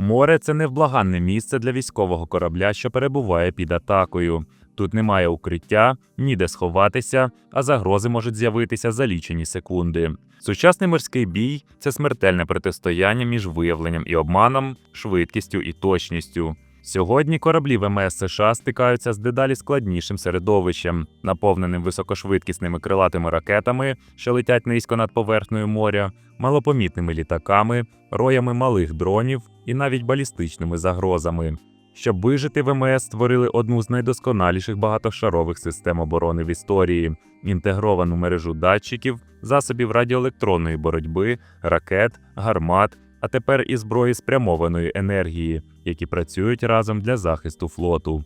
Море це невблаганне місце для військового корабля, що перебуває під атакою. Тут немає укриття, ніде сховатися, а загрози можуть з'явитися за лічені секунди. Сучасний морський бій це смертельне протистояння між виявленням і обманом, швидкістю і точністю. Сьогодні кораблі ВМС США стикаються з дедалі складнішим середовищем, наповненим високошвидкісними крилатими ракетами, що летять низько над поверхнею моря, малопомітними літаками, роями малих дронів і навіть балістичними загрозами. Щоб вижити, ВМС створили одну з найдосконаліших багатошарових систем оборони в історії, інтегровану мережу датчиків, засобів радіоелектронної боротьби, ракет, гармат, а тепер і зброї спрямованої енергії, які працюють разом для захисту флоту.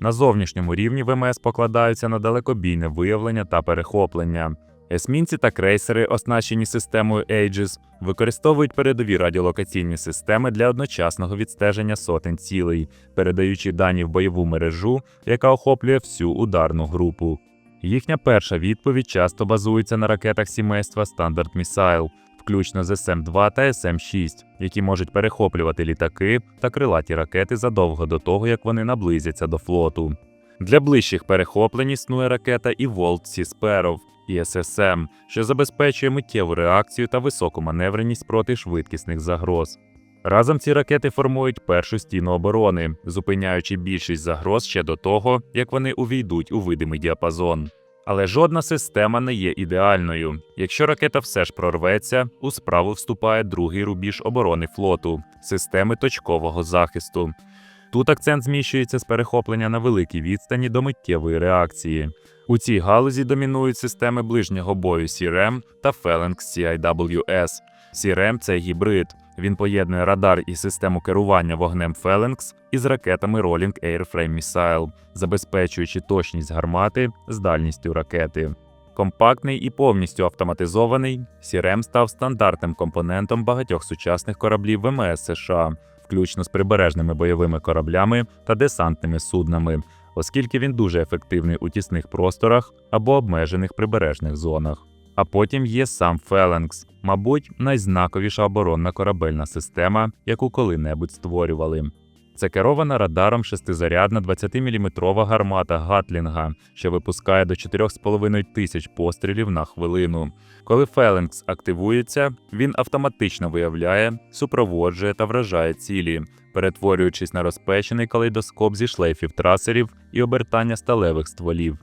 На зовнішньому рівні ВМС покладаються на далекобійне виявлення та перехоплення. Есмінці та крейсери, оснащені системою Aegis, використовують передові радіолокаційні системи для одночасного відстеження сотень цілей, передаючи дані в бойову мережу, яка охоплює всю ударну групу. Їхня перша відповідь часто базується на ракетах сімейства Standard Missile, включно з СМ-2 та СМ-6, які можуть перехоплювати літаки та крилаті ракети задовго до того, як вони наблизяться до флоту. Для ближчих перехоплень існує ракета Evolved Sea Sparrow і ССМ, що забезпечує миттєву реакцію та високу маневреність проти швидкісних загроз. Разом ці ракети формують першу стіну оборони, зупиняючи більшість загроз ще до того, як вони увійдуть у видимий діапазон. Але жодна система не є ідеальною. Якщо ракета все ж прорветься, у справу вступає другий рубіж оборони флоту системи точкового захисту. Тут акцент зміщується з перехоплення на великій відстані до миттєвої реакції. У цій галузі домінують системи ближнього бою CRM та Phalanx CIWS. CRM – це гібрид. Він поєднує радар і систему керування вогнем Phalanx із ракетами Rolling Airframe Missile, забезпечуючи точність гармати з дальністю ракети. Компактний і повністю автоматизований, CRM став стандартним компонентом багатьох сучасних кораблів ВМС США, включно з прибережними бойовими кораблями та десантними суднами, оскільки він дуже ефективний у тісних просторах або обмежених прибережних зонах. А потім є сам Phalanx, мабуть, найзнаковіша оборонна корабельна система, яку коли-небудь створювали. Це керована радаром шестизарядна 20-мм гармата Гатлінга, що випускає до 4,5 тисяч пострілів на хвилину. Коли Phalanx активується, він автоматично виявляє, супроводжує та вражає цілі, перетворюючись на розпечений калейдоскоп зі шлейфів трасерів і обертання сталевих стволів.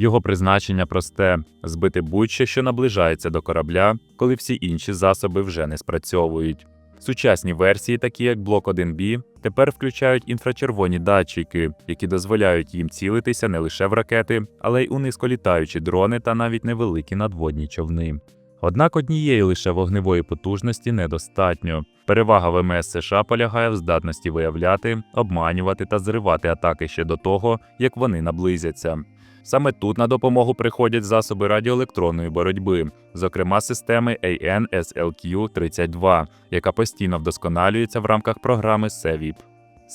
Його призначення просте збити будь-що, що наближається до корабля, коли всі інші засоби вже не спрацьовують. Сучасні версії, такі як Block 1B, тепер включають інфрачервоні датчики, які дозволяють їм цілитися не лише в ракети, але й у низьколітаючі дрони та навіть невеликі надводні човни. Однак однієї лише вогневої потужності недостатньо. Перевага ВМС США полягає в здатності виявляти, обманювати та зривати атаки ще до того, як вони наблизяться. Саме тут на допомогу приходять засоби радіоелектронної боротьби, зокрема системи AN-SLQ-32, яка постійно вдосконалюється в рамках програми SEVIP.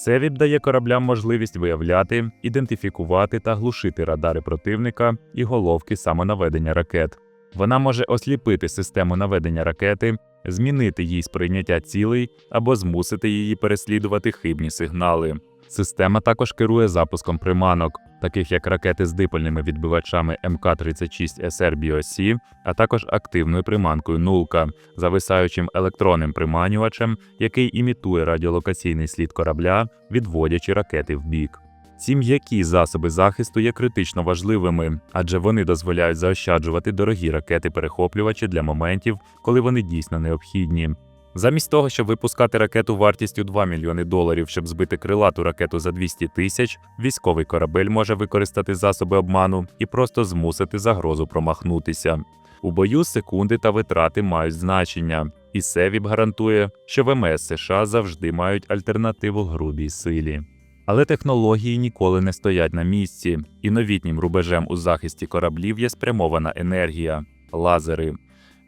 SEVIP дає кораблям можливість виявляти, ідентифікувати та глушити радари противника і головки самонаведення ракет. Вона може осліпити систему наведення ракети, змінити їй сприйняття цілей або змусити її переслідувати хибні сигнали. Система також керує запуском приманок, таких як ракети з дипольними відбивачами МК-36 SR BOC, а також активною приманкою нулка, зависаючим електронним приманювачем, який імітує радіолокаційний слід корабля, відводячи ракети в бік. Ці м'які засоби захисту є критично важливими, адже вони дозволяють заощаджувати дорогі ракети-перехоплювачі для моментів, коли вони дійсно необхідні. Замість того, щоб випускати ракету вартістю 2 мільйони доларів, щоб збити крилату ракету за 200 тисяч, військовий корабель може використати засоби обману і просто змусити загрозу промахнутися. У бою секунди та витрати мають значення, і Севіп гарантує, що ВМС США завжди мають альтернативу грубій силі. Але технології ніколи не стоять на місці, і новітнім рубежем у захисті кораблів є спрямована енергія лазери.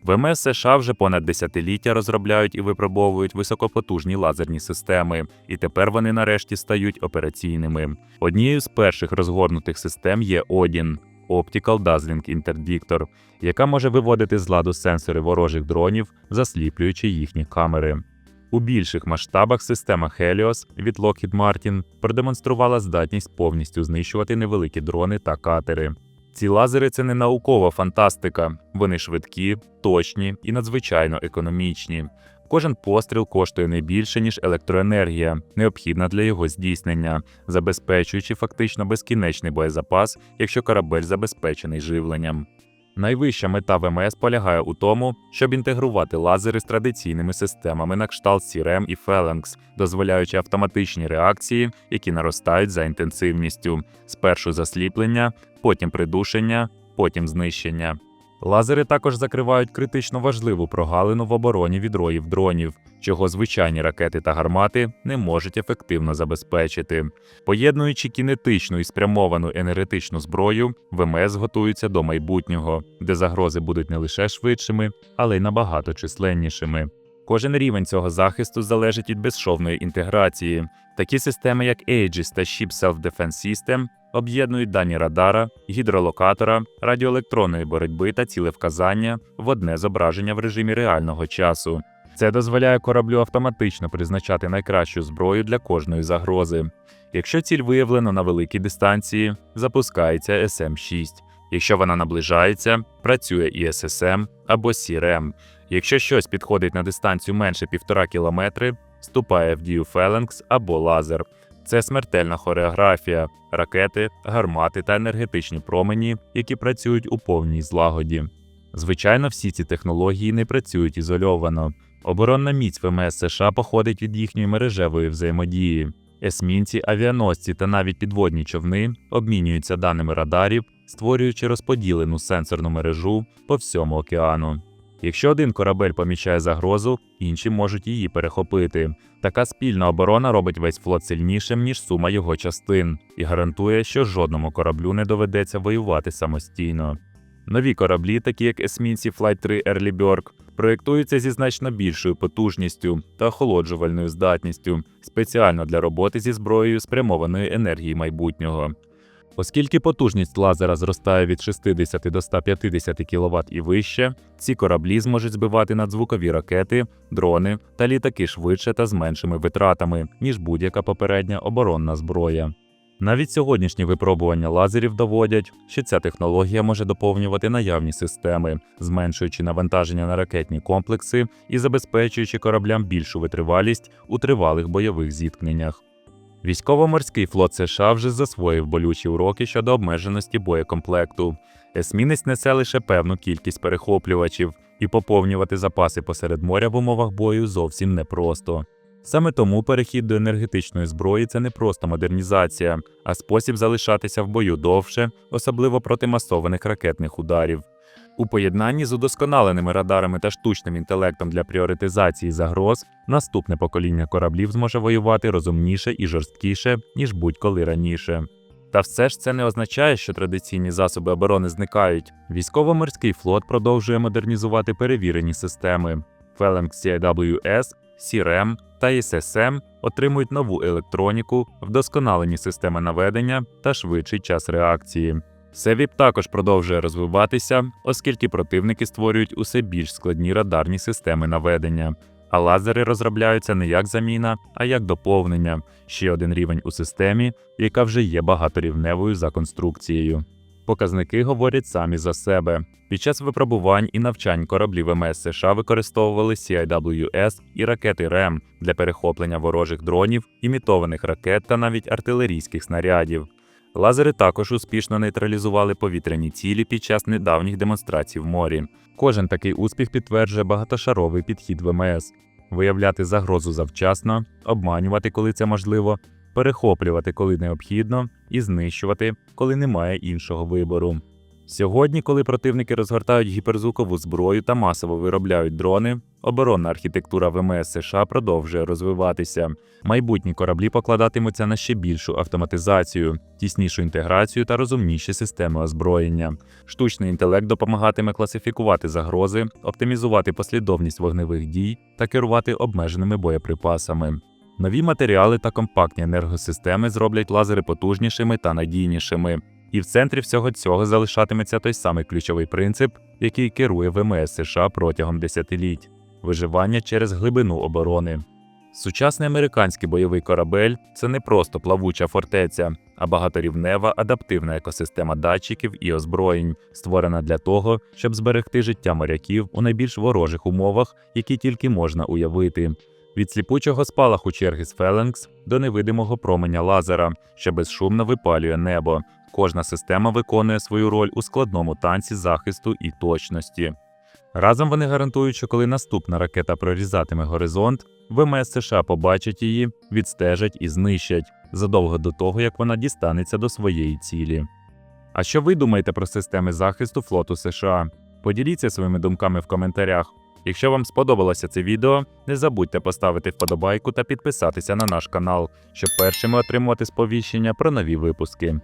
ВМС США вже понад десятиліття розробляють і випробовують високопотужні лазерні системи, і тепер вони нарешті стають операційними. Однією з перших розгорнутих систем є Одін. Optical Dazzling Interdictor, яка може виводити з ладу сенсори ворожих дронів, засліплюючи їхні камери. У більших масштабах система Helios від Lockheed Martin продемонструвала здатність повністю знищувати невеликі дрони та катери. Ці лазери це не наукова фантастика, вони швидкі, точні і надзвичайно економічні. Кожен постріл коштує не більше, ніж електроенергія, необхідна для його здійснення, забезпечуючи фактично безкінечний боєзапас, якщо корабель забезпечений живленням. Найвища мета ВМС полягає у тому, щоб інтегрувати лазери з традиційними системами на кшталт CRM і Phalanx, дозволяючи автоматичні реакції, які наростають за інтенсивністю: спершу засліплення, потім придушення, потім знищення. Лазери також закривають критично важливу прогалину в обороні від роїв дронів, чого звичайні ракети та гармати не можуть ефективно забезпечити. Поєднуючи кінетичну і спрямовану енергетичну зброю, ВМС готуються до майбутнього, де загрози будуть не лише швидшими, але й набагато численнішими. Кожен рівень цього захисту залежить від безшовної інтеграції. Такі системи, як Aegis та Ship Self-Defense System, об'єднують дані радара, гідролокатора, радіоелектронної боротьби та цілевказання в одне зображення в режимі реального часу. Це дозволяє кораблю автоматично призначати найкращу зброю для кожної загрози. Якщо ціль виявлено на великій дистанції, запускається SM-6. Якщо вона наближається, працює ISSM або CRM. Якщо щось підходить на дистанцію менше 1,5 кілометри, вступає в дію Phalanx або лазер. Це смертельна хореографія, ракети, гармати та енергетичні промені, які працюють у повній злагоді. Звичайно, всі ці технології не працюють ізольовано. Оборонна міць ВМС США походить від їхньої мережевої взаємодії. Есмінці, авіаносці та навіть підводні човни обмінюються даними радарів, створюючи розподілену сенсорну мережу по всьому океану. Якщо один корабель помічає загрозу, інші можуть її перехопити. Така спільна оборона робить весь флот сильнішим, ніж сума його частин, і гарантує, що жодному кораблю не доведеться воювати самостійно. Нові кораблі, такі як есмінці Flight 3 Early Bird, проєктуються зі значно більшою потужністю та охолоджувальною здатністю спеціально для роботи зі зброєю спрямованої енергії майбутнього. Оскільки потужність лазера зростає від 60 до 150 кВт і вище, ці кораблі зможуть збивати надзвукові ракети, дрони та літаки швидше та з меншими витратами, ніж будь-яка попередня оборонна зброя. Навіть сьогоднішні випробування лазерів доводять, що ця технологія може доповнювати наявні системи, зменшуючи навантаження на ракетні комплекси і забезпечуючи кораблям більшу витривалість у тривалих бойових зіткненнях. Військово-морський флот США вже засвоїв болючі уроки щодо обмеженості боєкомплекту. Есмінець несе лише певну кількість перехоплювачів, і поповнювати запаси посеред моря в умовах бою зовсім непросто. Саме тому перехід до енергетичної зброї це не просто модернізація, а спосіб залишатися в бою довше, особливо проти масованих ракетних ударів. У поєднанні з удосконаленими радарами та штучним інтелектом для пріоритизації загроз, наступне покоління кораблів зможе воювати розумніше і жорсткіше, ніж будь-коли раніше. Та все ж це не означає, що традиційні засоби оборони зникають. Військово-морський флот продовжує модернізувати перевірені системи. Phalanx CIWS, CRM та SSM отримують нову електроніку, вдосконалені системи наведення та швидший час реакції. Севіп також продовжує розвиватися, оскільки противники створюють усе більш складні радарні системи наведення. А лазери розробляються не як заміна, а як доповнення ще один рівень у системі, яка вже є багаторівневою за конструкцією. Показники говорять самі за себе. Під час випробувань і навчань кораблів МС США використовували CIWS і ракети РЕМ для перехоплення ворожих дронів, імітованих ракет та навіть артилерійських снарядів. Лазери також успішно нейтралізували повітряні цілі під час недавніх демонстрацій в морі. Кожен такий успіх підтверджує багатошаровий підхід ВМС: виявляти загрозу завчасно, обманювати, коли це можливо, перехоплювати, коли необхідно, і знищувати, коли немає іншого вибору. Сьогодні, коли противники розгортають гіперзвукову зброю та масово виробляють дрони, оборонна архітектура ВМС США продовжує розвиватися. Майбутні кораблі покладатимуться на ще більшу автоматизацію, тіснішу інтеграцію та розумніші системи озброєння. Штучний інтелект допомагатиме класифікувати загрози, оптимізувати послідовність вогневих дій та керувати обмеженими боєприпасами. Нові матеріали та компактні енергосистеми зроблять лазери потужнішими та надійнішими. І в центрі всього цього залишатиметься той самий ключовий принцип, який керує ВМС США протягом десятиліть виживання через глибину оборони. Сучасний американський бойовий корабель це не просто плавуча фортеця, а багаторівнева адаптивна екосистема датчиків і озброєнь, створена для того, щоб зберегти життя моряків у найбільш ворожих умовах, які тільки можна уявити. Від сліпучого спалаху черги з Феленкс до невидимого променя лазера, що безшумно випалює небо. Кожна система виконує свою роль у складному танці захисту і точності. Разом вони гарантують, що коли наступна ракета прорізатиме горизонт, ВМС США побачать її, відстежать і знищать задовго до того, як вона дістанеться до своєї цілі. А що ви думаєте про системи захисту флоту США? Поділіться своїми думками в коментарях. Якщо вам сподобалося це відео, не забудьте поставити вподобайку та підписатися на наш канал, щоб першими отримувати сповіщення про нові випуски.